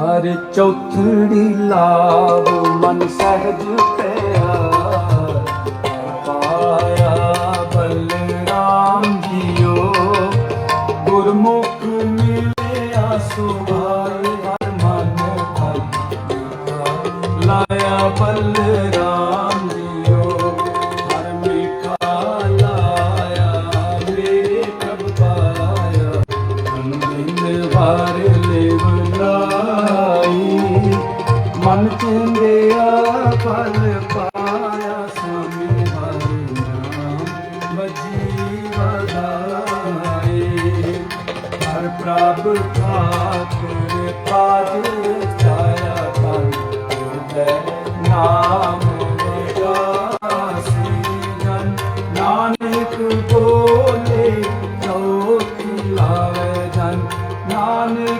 ਹਰ ਚੌਥੜੀ ਲਾਭ ਮਨ ਸਹਿਜ ਪਿਆਰ। ਪਾਇਆ ਬਲਰਾਮ ਜੀਓ, ਗੁਰਮੁਖ ਮਿਲਿਆ ਸੁਭਾਏ ਹਰ ਮਨ ਤਨ। ਲਾਇਆ ਬਲਰਾਮ ਜੀਓ, ਹਰ ਮਿਠਾ ਲਾਇਆ, ਮੇਰੇ ਪ੍ਰਭ ਪਾਇਆ। ਅੰਦਿਨ ਵਾਰ ਮਨ ਚੰਦਿਆ ਪਲ ਪਾਇਆ ਸਾਮੇ ਹਰ ਨਾਮ ਵਜੀ ਵਦਾਏ ਹਰ ਪ੍ਰਭ ਠਾਕੁਰ ਪਾਜ ਚਾਇਆ ਤਨ ਤੇ ਨਾਮ ਨਾਨਕ ਬੋਲੇ ਨਾਨਕ